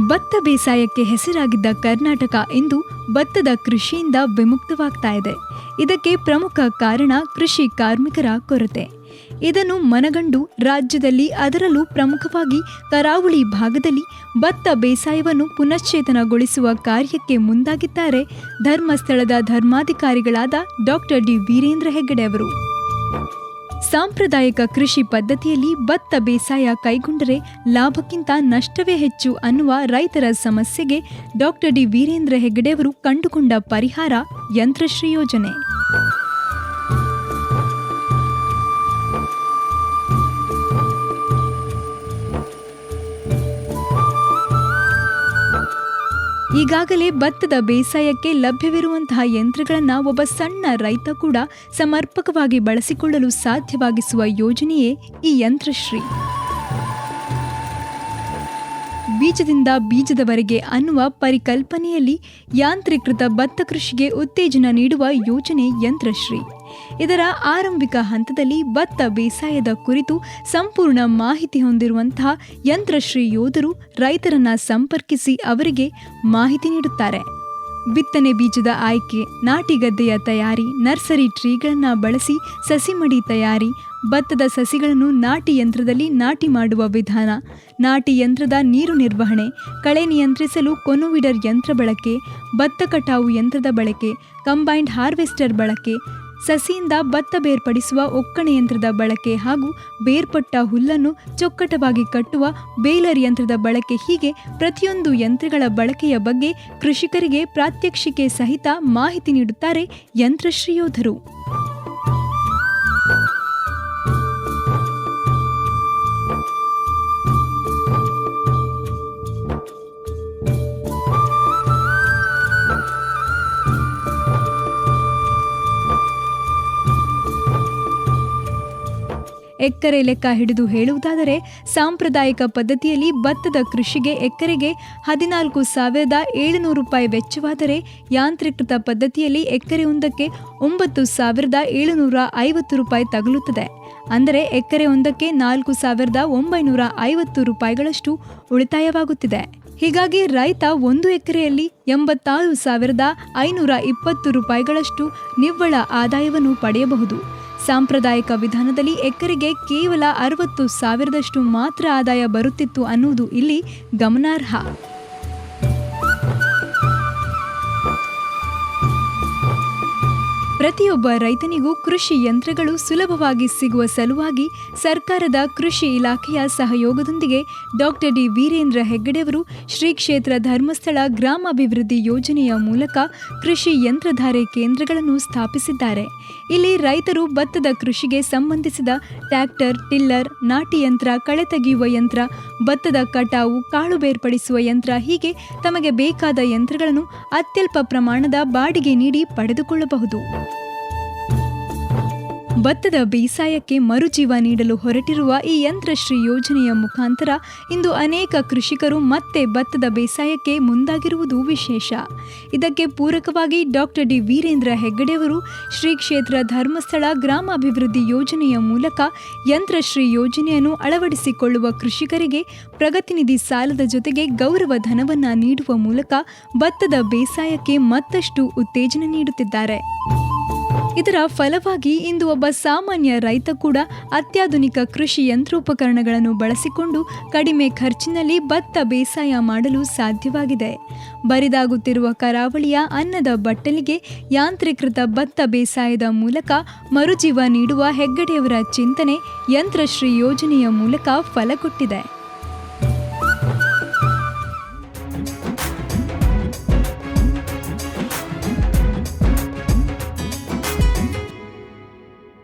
ಭತ್ತ ಬೇಸಾಯಕ್ಕೆ ಹೆಸರಾಗಿದ್ದ ಕರ್ನಾಟಕ ಇಂದು ಭತ್ತದ ಕೃಷಿಯಿಂದ ವಿಮುಕ್ತವಾಗ್ತಾ ಇದೆ. ಇದಕ್ಕೆ ಪ್ರಮುಖ ಕಾರಣ ಕೃಷಿ ಕಾರ್ಮಿಕರ ಕೊರತೆ. ಇದನ್ನು ಮನಗಂಡು ರಾಜ್ಯದಲ್ಲಿ ಅದರಲ್ಲೂ ಪ್ರಮುಖವಾಗಿ ಕರಾವಳಿ ಭಾಗದಲ್ಲಿ ಭತ್ತ ಬೇಸಾಯವನ್ನು ಪುನಶ್ಚೇತನಗೊಳಿಸುವ ಕಾರ್ಯಕ್ಕೆ ಮುಂದಾಗಿದ್ದಾರೆ ಧರ್ಮಸ್ಥಳದ ಧರ್ಮಾಧಿಕಾರಿಗಳಾದ ಡಾಕ್ಟರ್ ಡಿ. ವೀರೇಂದ್ರ ಹೆಗ್ಗಡೆ ಅವರು. ಸಾಂಪ್ರದಾಯಿಕ ಕೃಷಿ ಪದ್ಧತಿಯಲ್ಲಿ ಭತ್ತ ಬೇಸಾಯ ಕೈಗೊಂಡರೆ ಲಾಭಕ್ಕಿಂತ ನಷ್ಟವೇ ಹೆಚ್ಚು ಅನ್ನುವ ರೈತರ ಸಮಸ್ಯೆಗೆ ಡಾಕ್ಟರ್ ಡಿ. ವೀರೇಂದ್ರ ಹೆಗ್ಗಡೆಯವರು ಕಂಡುಕೊಂಡ ಪರಿಹಾರ ಯಂತ್ರಶ್ರೀ ಯೋಜನೆ. ಈಗಾಗಲೇ ಭತ್ತದ ಬೇಸಾಯಕ್ಕೆ ಲಭ್ಯವಿರುವಂತಹ ಯಂತ್ರಗಳನ್ನು ಒಬ್ಬ ಸಣ್ಣ ರೈತ ಕೂಡ ಸಮರ್ಪಕವಾಗಿ ಬಳಸಿಕೊಳ್ಳಲು ಸಾಧ್ಯವಾಗಿಸುವ ಯೋಜನೆಯೇ ಈ ಯಂತ್ರಶ್ರೀ. ಬೀಜದಿಂದ ಬೀಜದವರೆಗೆ ಅನ್ನುವ ಪರಿಕಲ್ಪನೆಯಲ್ಲಿ ಯಾಂತ್ರೀಕೃತ ಭತ್ತ ಕೃಷಿಗೆ ಉತ್ತೇಜನ ನೀಡುವ ಯೋಜನೆ ಯಂತ್ರಶ್ರೀ. ಇದರ ಆರಂಭಿಕ ಹಂತದಲ್ಲಿ ಭತ್ತ ಬೇಸಾಯದ ಕುರಿತು ಸಂಪೂರ್ಣ ಮಾಹಿತಿ ಹೊಂದಿರುವಂತಹ ಯಂತ್ರಶ್ರೀ ಯೋಧರು ರೈತರನ್ನ ಸಂಪರ್ಕಿಸಿ ಅವರಿಗೆ ಮಾಹಿತಿ ನೀಡುತ್ತಾರೆ. ಬಿತ್ತನೆ ಬೀಜದ ಆಯ್ಕೆ, ನಾಟಿ ಗದ್ದೆಯ ತಯಾರಿ, ನರ್ಸರಿ ಟ್ರೀಗಳನ್ನು ಬಳಸಿ ಸಸಿಮಡಿ ತಯಾರಿ, ಭತ್ತದ ಸಸಿಗಳನ್ನು ನಾಟಿ ಯಂತ್ರದಲ್ಲಿ ನಾಟಿ ಮಾಡುವ ವಿಧಾನ, ನಾಟಿ ಯಂತ್ರದ ನೀರು ನಿರ್ವಹಣೆ, ಕಳೆ ನಿಯಂತ್ರಿಸಲು ಕೊನುವಿಡರ್ ಯಂತ್ರ ಬಳಕೆ, ಭತ್ತ ಕಟಾವು ಯಂತ್ರದ ಬಳಕೆ ಕಂಬೈನ್ಡ್ ಹಾರ್ವೆಸ್ಟರ್ ಬಳಕೆ ಸಸಿಯಿಂದ ಭತ್ತ ಬೇರ್ಪಡಿಸುವ ಒಕ್ಕಣೆ ಯಂತ್ರದ ಬಳಕೆ ಹಾಗೂ ಬೇರ್ಪಟ್ಟ ಹುಲ್ಲನ್ನು ಚೊಕ್ಕಟವಾಗಿ ಕಟ್ಟುವ ಬೇಲರ್ ಯಂತ್ರದ ಬಳಕೆ ಹೀಗೆ ಪ್ರತಿಯೊಂದು ಯಂತ್ರಗಳ ಬಳಕೆಯ ಬಗ್ಗೆ ಕೃಷಿಕರಿಗೆ ಪ್ರಾತ್ಯಕ್ಷಿಕೆ ಸಹಿತ ಮಾಹಿತಿ ನೀಡುತ್ತಾರೆ ಯಂತ್ರಶ್ರೀ ಎಕರೆ ಲೆಕ್ಕ ಹಿಡಿದು ಹೇಳುವುದಾದರೆ ಸಾಂಪ್ರದಾಯಿಕ ಪದ್ಧತಿಯಲ್ಲಿ ಭತ್ತದ ಕೃಷಿಗೆ ಎಕರೆಗೆ ಹದಿನಾಲ್ಕು ಸಾವಿರದ ಏಳುನೂರು ರೂಪಾಯಿ ವೆಚ್ಚವಾದರೆ ಯಾಂತ್ರೀಕೃತ ಪದ್ಧತಿಯಲ್ಲಿ ಎಕರೆಯೊಂದಕ್ಕೆ ಒಂಬತ್ತು ಸಾವಿರದ ಏಳುನೂರ ಐವತ್ತು ರೂಪಾಯಿ ತಗುಲುತ್ತದೆ. ಅಂದರೆ ಎಕರೆ ಒಂದಕ್ಕೆ ನಾಲ್ಕು ಸಾವಿರದ ಒಂಬೈನೂರ ಐವತ್ತು ರೂಪಾಯಿಗಳಷ್ಟು ಉಳಿತಾಯವಾಗುತ್ತಿದೆ. ಹೀಗಾಗಿ ರೈತ ಒಂದು ಎಕರೆಯಲ್ಲಿ ಎಂಬತ್ತಾರು ಸಾವಿರದ ಐನೂರ ಇಪ್ಪತ್ತು ರೂಪಾಯಿಗಳಷ್ಟು ನಿವ್ವಳ ಆದಾಯವನ್ನು ಪಡೆಯಬಹುದು. ಸಾಂಪ್ರದಾಯಿಕ ವಿಧಾನದಲ್ಲಿ ಎಕರೆಗೆ ಕೇವಲ ಅರವತ್ತು ಸಾವಿರದಷ್ಟು ಮಾತ್ರ ಆದಾಯ ಬರುತ್ತಿತ್ತು ಅನ್ನುವುದು ಇಲ್ಲಿ ಗಮನಾರ್ಹ. ಪ್ರತಿಯೊಬ್ಬ ರೈತನಿಗೂ ಕೃಷಿ ಯಂತ್ರಗಳು ಸುಲಭವಾಗಿ ಸಿಗುವ ಸಲುವಾಗಿ ಸರ್ಕಾರದ ಕೃಷಿ ಇಲಾಖೆಯ ಸಹಯೋಗದೊಂದಿಗೆ ಡಾಕ್ಟರ್ ಡಿ ವೀರೇಂದ್ರ ಹೆಗ್ಗಡೆಯವರು ಶ್ರೀ ಕ್ಷೇತ್ರ ಧರ್ಮಸ್ಥಳ ಗ್ರಾಮಾಭಿವೃದ್ಧಿ ಯೋಜನೆಯ ಮೂಲಕ ಕೃಷಿ ಯಂತ್ರಧಾರೆ ಕೇಂದ್ರಗಳನ್ನು ಸ್ಥಾಪಿಸಿದ್ದಾರೆ. ಇಲ್ಲಿ ರೈತರು ಭತ್ತದ ಕೃಷಿಗೆ ಸಂಬಂಧಿಸಿದ ಟ್ರ್ಯಾಕ್ಟರ್, ಟಿಲ್ಲರ್, ನಾಟಿ ಯಂತ್ರ, ಕಳೆ ತೆಗೆಯುವ ಯಂತ್ರ, ಭತ್ತದ ಕಟಾವು, ಕಾಳು ಬೇರ್ಪಡಿಸುವ ಯಂತ್ರ ಹೀಗೆ ತಮಗೆ ಬೇಕಾದ ಯಂತ್ರಗಳನ್ನು ಅತ್ಯಲ್ಪ ಪ್ರಮಾಣದ ಬಾಡಿಗೆ ನೀಡಿ ಪಡೆದುಕೊಳ್ಳಬಹುದು. ಭತ್ತದ ಬೇಸಾಯಕ್ಕೆ ಮರುಜೀವ ನೀಡಲು ಹೊರಟಿರುವ ಈ ಯಂತ್ರಶ್ರೀ ಯೋಜನೆಯ ಮುಖಾಂತರ ಇಂದು ಅನೇಕ ಕೃಷಿಕರು ಮತ್ತೆ ಭತ್ತದ ಬೇಸಾಯಕ್ಕೆ ಮುಂದಾಗಿರುವುದು ವಿಶೇಷ. ಇದಕ್ಕೆ ಪೂರಕವಾಗಿ ಡಾಕ್ಟರ್ ಡಿ ವೀರೇಂದ್ರ ಹೆಗ್ಗಡೆಯವರು ಶ್ರೀ ಕ್ಷೇತ್ರ ಧರ್ಮಸ್ಥಳ ಗ್ರಾಮಾಭಿವೃದ್ಧಿ ಯೋಜನೆಯ ಮೂಲಕ ಯಂತ್ರಶ್ರೀ ಯೋಜನೆಯನ್ನು ಅಳವಡಿಸಿಕೊಳ್ಳುವ ಕೃಷಿಕರಿಗೆ ಪ್ರಗತಿನಿಧಿ ಸಾಲದ ಜೊತೆಗೆ ಗೌರವ ಧನವನ್ನು ನೀಡುವ ಮೂಲಕ ಭತ್ತದ ಬೇಸಾಯಕ್ಕೆ ಮತ್ತಷ್ಟು ಉತ್ತೇಜನ ನೀಡುತ್ತಿದ್ದಾರೆ. ಇದರ ಫಲವಾಗಿ ಇಂದು ಒಬ್ಬ ಸಾಮಾನ್ಯ ರೈತ ಕೂಡ ಅತ್ಯಾಧುನಿಕ ಕೃಷಿ ಯಂತ್ರೋಪಕರಣಗಳನ್ನು ಬಳಸಿಕೊಂಡು ಕಡಿಮೆ ಖರ್ಚಿನಲ್ಲಿ ಭತ್ತ ಬೇಸಾಯ ಮಾಡಲು ಸಾಧ್ಯವಾಗಿದೆ. ಬರಿದಾಗುತ್ತಿರುವ ಕರಾವಳಿಯ ಅನ್ನದ ಬಟ್ಟಲಿಗೆ ಯಾಂತ್ರೀಕೃತ ಭತ್ತ ಬೇಸಾಯದ ಮೂಲಕ ಮರುಜೀವ ನೀಡುವ ಹೆಗ್ಗಡೆಯವರ ಚಿಂತನೆ ಯಂತ್ರಶ್ರೀ ಯೋಜನೆಯ ಮೂಲಕ ಫಲ ಕೊಟ್ಟಿದೆ.